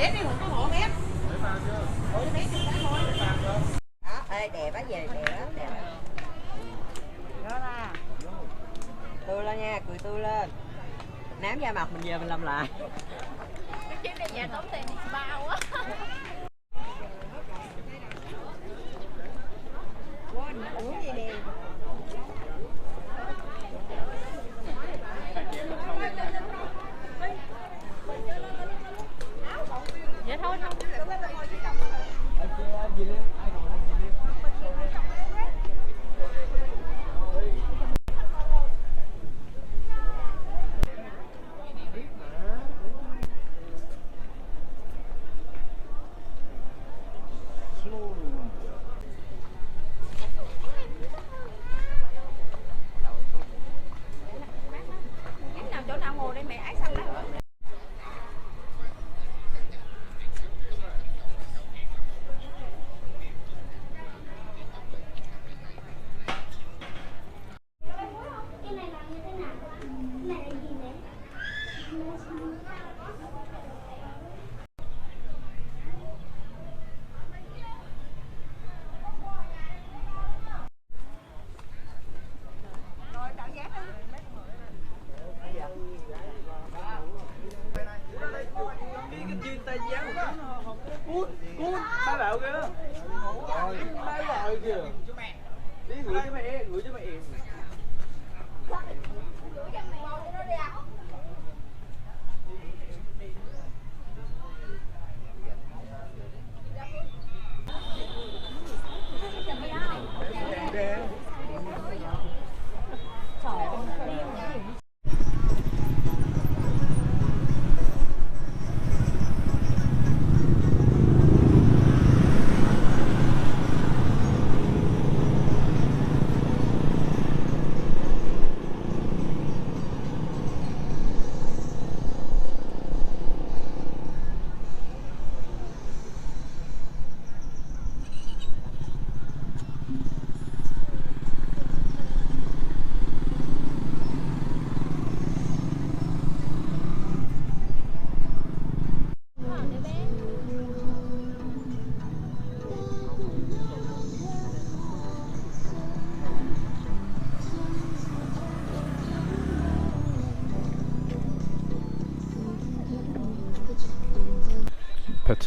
Ép đi, không có hộ ép. Để vào chưa? Đẹp á, về đẹp đẹp. Đó ra. Tươi lên nha, cười tôi lên nám da mặt mình về mình làm lại. Cái này nhà tốn tiền bao á.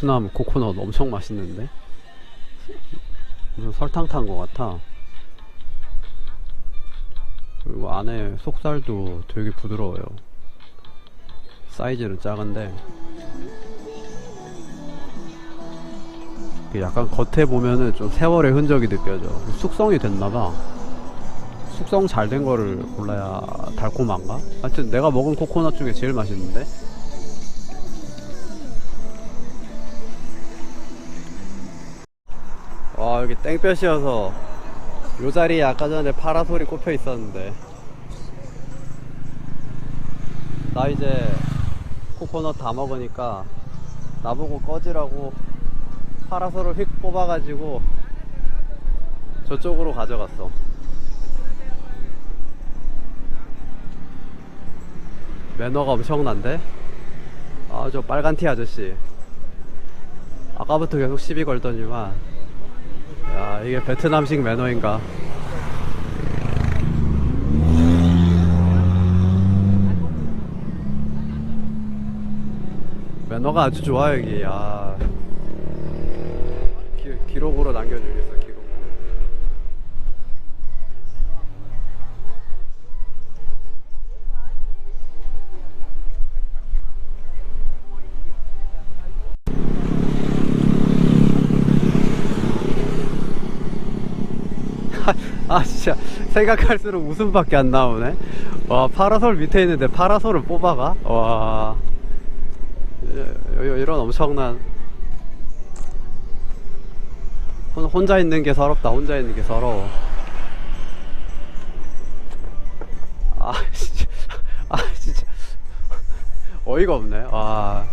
베트남 코코넛 엄청 맛있는데? 무슨 설탕 탄 것 같아. 그리고 안에 속살도 되게 부드러워요. 사이즈는 작은데. 그 약간 겉에 보면은 좀 세월의 흔적이 느껴져. 숙성이 됐나봐. 숙성 잘 된 거를 골라야 달콤한가? 하여튼 내가 먹은 코코넛 중에 제일 맛있는데? 땡볕이어서 요 자리에 아까 전에 파라솔이 꼽혀 있었는데. 나 이제 코코넛 다 먹으니까 나보고 꺼지라고 파라솔을 휙 뽑아가지고 저쪽으로 가져갔어. 매너가 엄청난데? 아 저 빨간 티 아저씨. 아까부터 계속 시비 걸더니만 야 이게 베트남식 매너인가? 매너가 아주 좋아 여기. 야 기, 기록으로 남겨주겠어 아 진짜. 생각할수록 웃음밖에 안 나오네. 와 파라솔 밑에 있는데 파라솔을 뽑아가? 와. 이런 엄청난. 혼- 혼자 있는 게 서럽다. 혼자 있는 게 서러워. 아 진짜. 아 진짜. 어이가 없네. 와